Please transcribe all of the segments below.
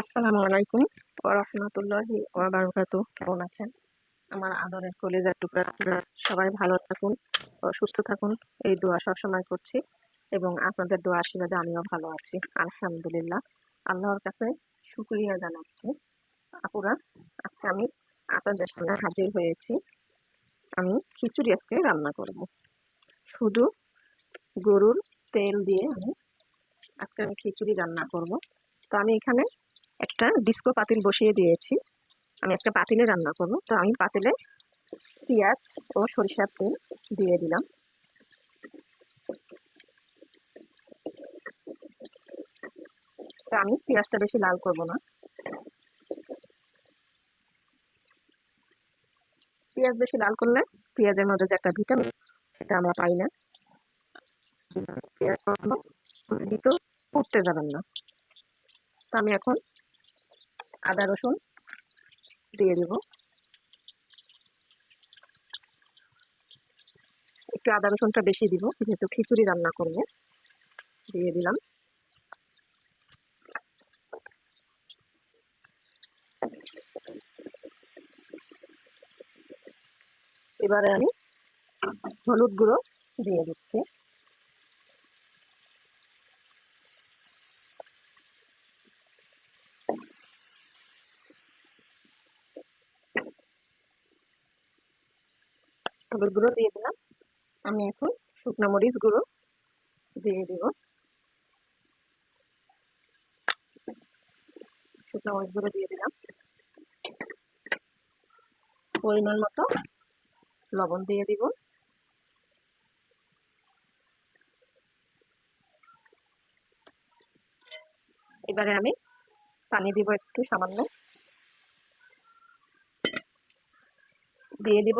আসসালামু আলাইকুম ওরহমতুল্লাহি ওবারকাত কেমন আছেন? আমার আদরের কলেজার টুকরা সবাই ভালো থাকুন সুস্থ থাকুন। এই দোয়া সবসময় করছি এবং আপনাদের দোয়া আশীর্বাদে আমিও ভালো আছি। আলহামদুলিল্লাহ। আল্লাহর কাছে শুক্রিয়া জানাচ্ছি। আপুরা, আজকে আমি আপনাদের সামনে হাজির হয়েছি। আমি খিচুড়ি আজকে রান্না করব। শুধু গরুর তেল দিয়ে আমি আজকে আমি খিচুড়ি রান্না করব। তো আমি এখানে একটা ডিস্কো পাতিল বসিয়ে দিয়েছি। আমি আজকে পাতিলে রান্না করব। তো আমি পাতিলে পেঁয়াজ ও সরিষার তেল দিয়ে দিলাম। আমি পেঁয়াজটা বেশি লাল করব না। পেঁয়াজ বেশি লাল করলে পেঁয়াজের মধ্যে যে একটা ভিটামিন এটা আমরা পাই না। পেঁয়াজ দিতেও ফুটতে যাবেন না। তো আমি এখন আদা রসুন দিয়ে দেব। একটু আদা রসুনটা বেশি দিব, যেহেতু খিচুড়ি রান্না করব। দিয়ে দিলাম। এবারে আমি হলুদ গুঁড়ো দিয়ে দিচ্ছি। হলুদ গুঁড়ো দিয়ে দিলাম। আমি এখন শুকনো মরিচ গুঁড়ো দিয়ে দিব। শুকনো মরিচ গুঁড়ো দিয়ে দিলাম। পরিমাণ মতো লবণ দিয়ে দিব। এবারে আমি পানি দিব একটু সামান্য। দিয়ে দিব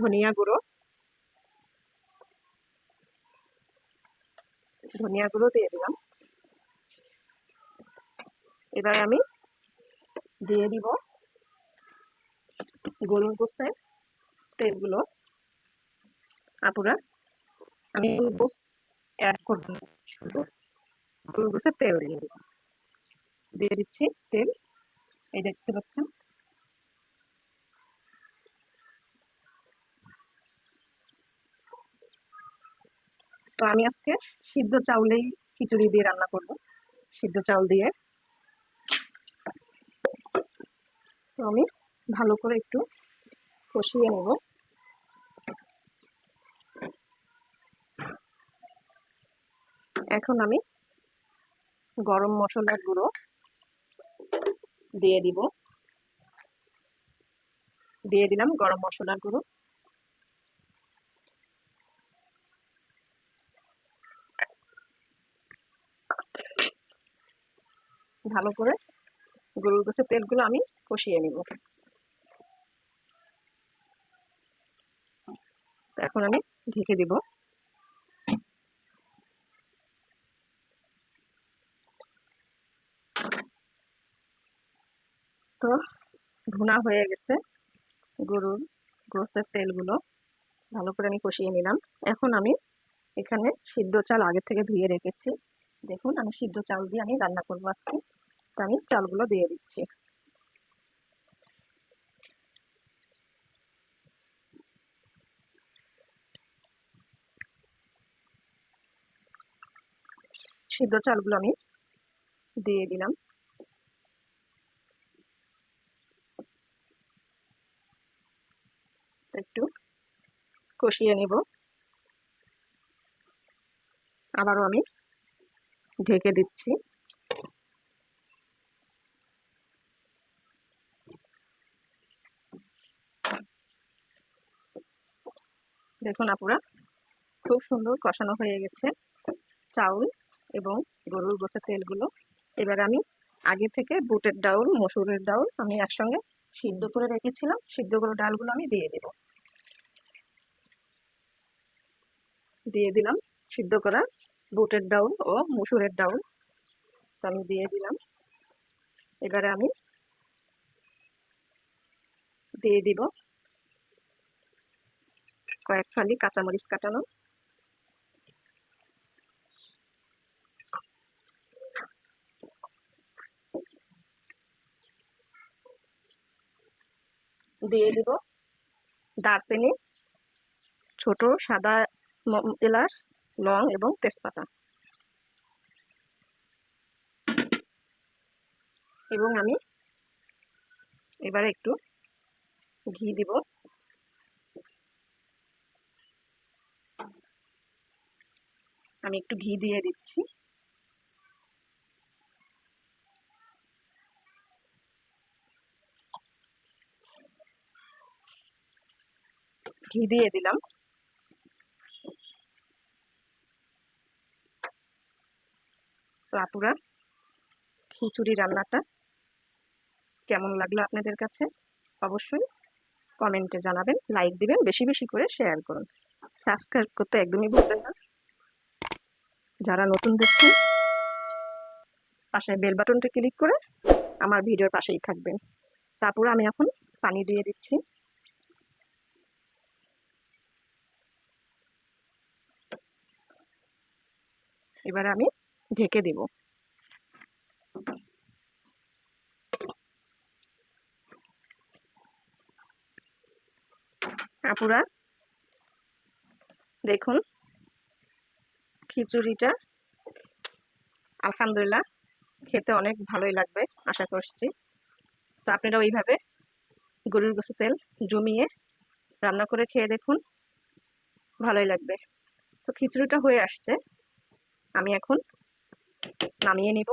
ধনিয়া গুঁড়ো। ধনিয়া গুঁড়ো দিয়ে দিলাম। এবার আমি দিয়ে দিব গোসের তেলগুলো। আপুরা, আমি গোস অ্যাড করব। শুধু গোসের তেল দিয়ে দিব দিয়ে দিচ্ছি তেল। এই দেখতে পাচ্ছেন? তো আমি আজকে সিদ্ধ চাউলেই খিচুড়ি দিয়ে রান্না করব। সিদ্ধ চাউল দিয়ে। তো আমি ভালো করে একটু কষিয়ে নেব। এখন আমি গরম মশলার গুঁড়ো দিয়ে দিব। দিয়ে দিলাম গরম মশলার গুঁড়ো। ভালো করে গরুর গোসের তেলগুলো আমি কষিয়ে নিব। এখন আমি ঢেকে দিব। তো ভুনা হয়ে গেছে গরুর গোসের তেলগুলো। ভালো করে আমি কষিয়ে নিলাম। এখন আমি এখানে সিদ্ধ চাল আগে থেকে ধুয়ে রেখেছি। দেখুন, আমি সিদ্ধ চাল দিয়ে আমি রান্না করব আজকে। তো আমি চালগুলো দিয়ে দিচ্ছি। সিদ্ধ চালগুলো আমি দিয়ে দিলাম। একটু কষিয়ে নিব। আবারও আমি ঢেকে দিচ্ছি। দেখুন আপুরা, খুব সুন্দর কষানো হয়ে গেছে চাউল এবং গরুর গোসের তেলগুলো। এবার আমি আগে থেকে বুটের ডাউল, মসুরের ডাউল আমি একসঙ্গে সিদ্ধ করে রেখেছিলাম। সিদ্ধ করে ডালগুলো আমি দিয়ে দেব। দিয়ে দিলাম সিদ্ধ করা বুটের ডাউল ও মুসুরের ডাউল। আমি দিয়ে দিলাম। এবারে আমি দিয়ে দিব কয়েক ফালি কাঁচামরিচ কাটানো। দিয়ে দিব দারচিনি, ছোট সাদা এলাচ লং এবং তেজপাতা। এবং আমি এবারে একটু ঘি দিব। আমি একটু ঘি দিয়ে দিচ্ছি। ঘি দিয়ে দিলাম। আপুরা, খিচুড়ি রান্নাটা কেমন লাগল আপনাদের কাছে? অবশ্যই কমেন্টে জানাবেন, লাইক দিবেন, বেশি বেশি করে শেয়ার করুন। সাবস্ক্রাইব করতে একদমই ভুলবেন না। যারা নতুন দেখছেন, পাশে বেল বাটনটা ক্লিক করে আমার ভিডিওর পাশেই থাকবেন। তারপর আমি এখন পানি দিয়ে দিচ্ছি। এবার আমি ঢেকে দিব। আপুরা, দেখুন, খিচুড়িটা আলহামদুলিল্লাহ খেতে অনেক ভালোই লাগবে, আশা করছি। তো আপনারা ওইভাবে গরুর গোসে তেল জমিয়ে রান্না করে খেয়ে দেখুন, ভালোই লাগবে। তো খিচুড়িটা হয়ে আসছে। আমি এখন নামিয়ে নিব।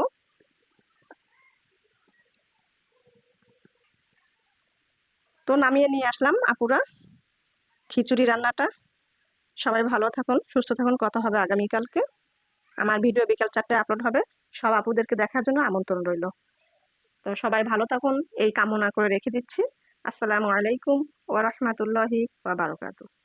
তো নামিয়ে নিয়ে আসলাম আপুরা খিচুড়ি রান্নাটা। সবাই ভালো থাকুন, সুস্থ থাকুন, কথা হবে আগামীকালকে। আমার ভিডিও বিকাল চারটে আপলোড হবে, সব আপুদেরকে দেখার জন্য আমন্ত্রণ রইল। তো সবাই ভালো থাকুন, এই কামনা করে রেখে দিচ্ছি। আসসালামু আলাইকুম ওয়া বারাকাতুহু।